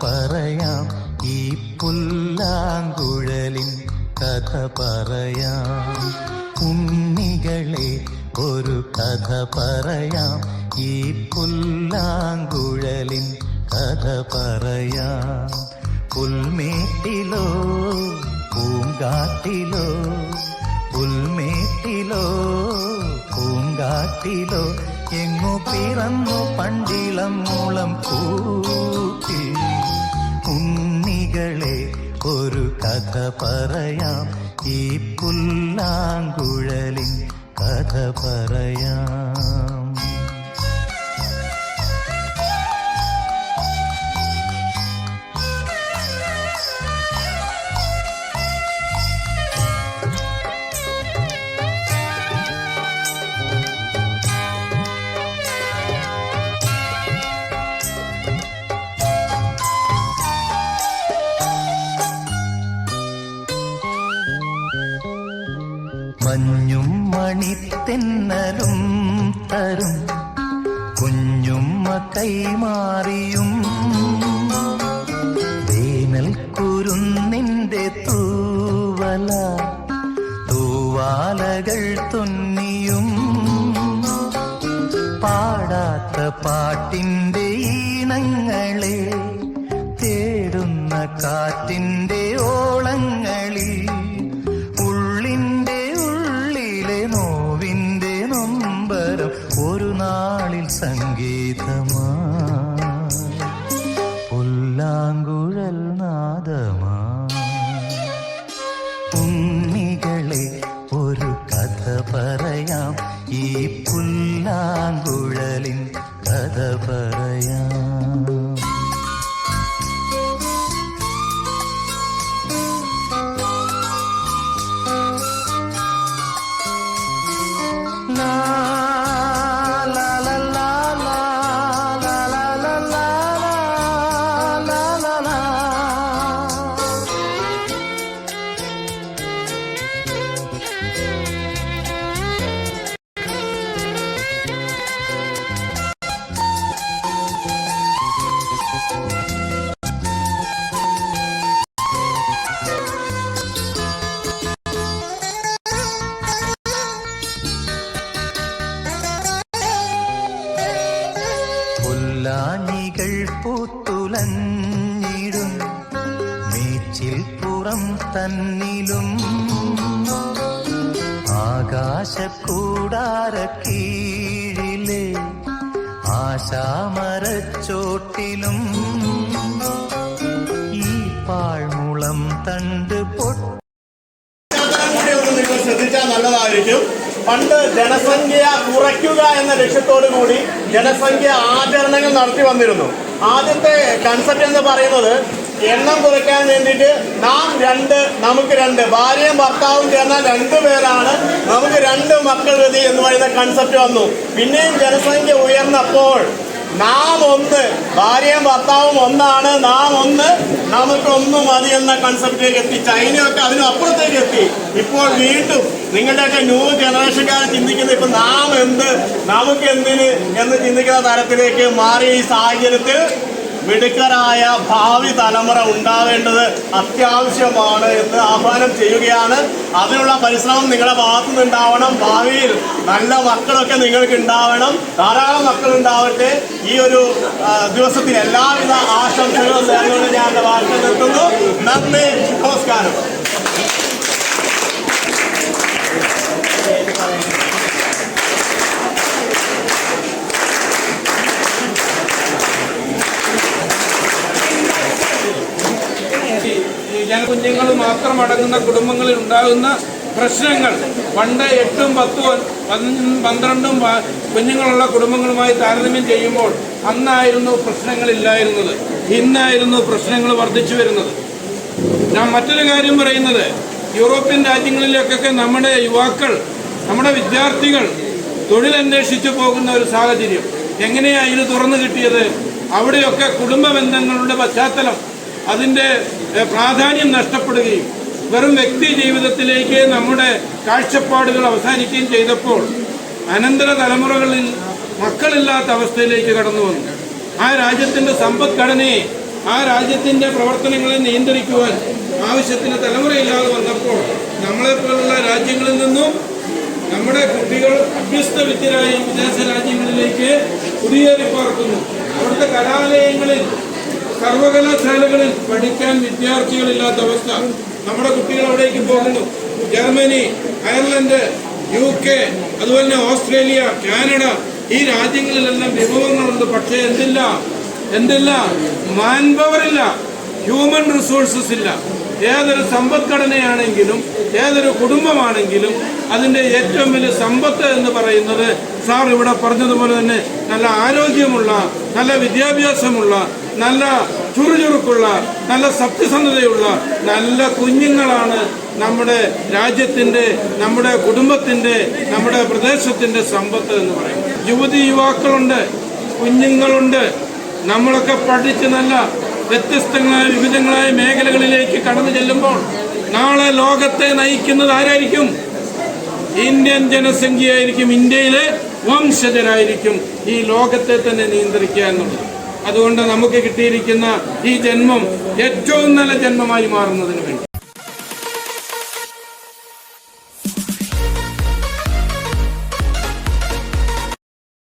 പറയാം ഈ പുല്ലാങ്കുഴലിൻ കഥ പറയാം ഉണ്ണികളെ ഒരു കഥ പറയാം ഈ പുല്ലാങ്കുഴലിൻ കഥ പറയാം പുൽമേട്ടിലോ പൂങ്കാട്ടിലോ പുൽമേട്ടിലോ പൂങ്കാട്ടിലോ എങ്ങു പിറന്നു പണ്ടിളം മൂളം കൂട്ടി ഉണ്ണികളെ ഒരു കഥ പറയാം. ഈ പുല്ലാങ്കുഴലിൻ കഥ പറയാം. മഞ്ഞും മണിത്തെന്നലും തരും. കുഞ്ഞുമ്മ കൈമാറിയും വേനൽ കുരുന്നിന്റെ തൂവല തൂവാലകൾ തുന്നിയും. പാടാത്ത പാട്ടിന്റെ ഈണങ്ങളെ തേടുന്ന കാറ്റിന്റെ സംഗീതമാ പുല്ലാങ്കുഴൽ നാദമാ. ഉണ്ണികളെ ഒരു കഥ പറയാം. ഈ പുല്ലാങ്കുഴലിൻ കഥ പറയാം. പുല്ലാഞ്ഞികൾ പൂത്തുലഞ്ഞിടും മേച്ചിൽ പുറം തന്നിലും. ആകാശക്കൂടാര കീഴിലെ ആശാമരച്ചോട്ടിലും. ഈ പാഴ്മുളം തണ്ട് പൊട്ടി ശ്രദ്ധിച്ചാൽ നല്ലതായിരിക്കും. പണ്ട് ജനസംഖ്യ കുറയ്ക്കുക എന്ന ലക്ഷ്യത്തോടു കൂടി ജനസംഖ്യ ആചരണങ്ങൾ നടത്തി വന്നിരുന്നു. ആദ്യത്തെ കൺസെപ്റ്റ് എന്ന് പറയുന്നത് എണ്ണം കുറയ്ക്കാൻ വേണ്ടിയിട്ട് നാം രണ്ട് നമുക്ക് രണ്ട് ഭാര്യയും ഭർത്താവും ചേർന്ന രണ്ടു പേരാണ് നമുക്ക് രണ്ട് മക്കൾ ഗതി എന്ന് പറയുന്ന കൺസെപ്റ്റ് വന്നു. പിന്നെയും ജനസംഖ്യ ഉയർന്നപ്പോൾ നാം ഒന്ന്. ഭാര്യയും ഭർത്താവും ഒന്നാണ്. നാം ഒന്ന്. നമുക്ക് ഒന്ന് മതി എന്ന കൺസെപ്റ്റിലേക്ക് എത്തി ചൈനയൊക്കെ അതിനും അപ്പുറത്തേക്ക് എത്തി. ഇപ്പോൾ വീണ്ടും നിങ്ങളുടെയൊക്കെ ന്യൂ ജനറേഷൻകാർ ചിന്തിക്കുന്ന ഇപ്പൊ നാം എന്ത്? നമുക്ക് എന്തിന് എന്ന് ചിന്തിക്കുന്ന തരത്തിലേക്ക് മാറിയ ഈ സാഹചര്യത്തിൽ മിടുക്കരായ ഭാവി തലമുറ ഉണ്ടാവേണ്ടത് അത്യാവശ്യമാണ് എന്ന് ആഹ്വാനം ചെയ്യുകയാണ്. അതിനുള്ള പരിശ്രമം നിങ്ങളുടെ ഭാഗത്തു നിന്നുണ്ടാവണം ഭാവിയിൽ നല്ല മക്കളൊക്കെ നിങ്ങൾക്ക് ഉണ്ടാവണം ധാരാളം മക്കൾ ഉണ്ടാവട്ടെ ഈ ഒരു ദിവസത്തിൽ എല്ലാവിധ ആശംസകളും നേർന്നുകൊണ്ട് ഞാൻ എന്റെ വാർത്ത നിർത്തുന്നു. നന്ദി. നമസ്കാരം. ഈ കുഞ്ഞുങ്ങൾ മാത്രം അടങ്ങുന്ന കുടുംബങ്ങളിൽ ഉണ്ടാകുന്ന പ്രശ്നങ്ങൾ. പണ്ട് എട്ടും പത്തും പന്ത്രണ്ടും കുഞ്ഞുങ്ങളുള്ള കുടുംബങ്ങളുമായി താരതമ്യം ചെയ്യുമ്പോൾ അന്നായിരുന്നു പ്രശ്നങ്ങളില്ലായിരുന്നത്. ഇന്നായിരുന്നു പ്രശ്നങ്ങൾ വർദ്ധിച്ചു വരുന്നത്. ഞാൻ മറ്റൊരു കാര്യം പറയുന്നത്. യൂറോപ്യൻ രാജ്യങ്ങളിലേക്കൊക്കെ നമ്മുടെ യുവാക്കൾ നമ്മുടെ വിദ്യാർത്ഥികൾ തൊഴിലന്വേഷിച്ചു പോകുന്ന ഒരു സാഹചര്യം. എങ്ങനെയാണ് ഇത് തുറന്നു കിട്ടിയത്? അവിടെയൊക്കെ കുടുംബ ബന്ധങ്ങളുടെ പശ്ചാത്തലം അതിന്റെ പ്രാധാന്യം നഷ്ടപ്പെടുകയും വെറും വ്യക്തി ജീവിതത്തിലേക്ക് നമ്മുടെ കാഴ്ചപ്പാടുകൾ അവസാനിക്കുകയും ചെയ്തപ്പോൾ അനന്തര തലമുറകളിൽ മക്കളില്ലാത്ത അവസ്ഥയിലേക്ക് കടന്നു വന്നു. ആ രാജ്യത്തിന്റെ സമ്പദ്ഘടനയെ ആ രാജ്യത്തിന്റെ പ്രവർത്തനങ്ങളെ നിയന്ത്രിക്കുവാൻ ആവശ്യത്തിന് തലമുറയില്ലാതെ വന്നപ്പോൾ നമ്മളെപ്പോലുള്ള രാജ്യങ്ങളിൽ നിന്നും നമ്മുടെ കുട്ടികൾ അഭ്യസ്ത വിദ്യരായി വിദേശ രാജ്യങ്ങളിലേക്ക് കുടിയേറി പാർക്കുന്നു അവിടുത്തെ കലാലയങ്ങളിൽ സർവകലാശാലകളിൽ പഠിക്കാൻ വിദ്യാർത്ഥികളില്ലാത്ത അവസ്ഥ നമ്മുടെ കുട്ടികൾ അവിടേക്ക് പോകുന്നു. ജർമ്മനി അയർലൻഡ് യു കെ അതുപോലെ ഓസ്ട്രേലിയ കാനഡ ഈ രാജ്യങ്ങളിലെല്ലാം വിഭവങ്ങളുണ്ട് പക്ഷേ എന്തില്ല? എന്തില്ല? മാൻ ഇല്ല ഹ്യൂമൻ റിസോഴ്സസ് ഇല്ല. ഏതൊരു സമ്പദ്ഘടനയാണെങ്കിലും ഏതൊരു കുടുംബമാണെങ്കിലും അതിന്റെ ഏറ്റവും വലിയ സമ്പത്ത് എന്ന് പറയുന്നത് സാർ ഇവിടെ പറഞ്ഞതുപോലെ തന്നെ നല്ല ആരോഗ്യമുള്ള നല്ല വിദ്യാഭ്യാസമുള്ള നല്ല ചുറുചുറുക്കുള്ള നല്ല സത്യസന്ധതയുള്ള നല്ല കുഞ്ഞുങ്ങളാണ് നമ്മുടെ രാജ്യത്തിന്റെ നമ്മുടെ കുടുംബത്തിന്റെ നമ്മുടെ പ്രദേശത്തിന്റെ സമ്പത്ത് എന്ന് പറയുന്നത്. യുവതി യുവാക്കളുണ്ട് കുഞ്ഞുങ്ങളുണ്ട്. നമ്മളൊക്കെ പഠിച്ച് നല്ല വ്യത്യസ്തങ്ങളായ വിവിധങ്ങളായ മേഖലകളിലേക്ക് കടന്നു ചെല്ലുമ്പോൾ നാളെ ലോകത്തെ നയിക്കുന്നത് ആരായിരിക്കും? ഇന്ത്യൻ ജനസംഖ്യയായിരിക്കും ഇന്ത്യയിലെ വംശജരായിരിക്കും ഈ ലോകത്തെ തന്നെ നിയന്ത്രിക്കുക എന്നുള്ളത്. അതുകൊണ്ട് നമുക്ക് കിട്ടിയിരിക്കുന്ന ഈ ജന്മം ഏറ്റവും നല്ല ജന്മമായി മാറുന്നതിന് വേണ്ടി.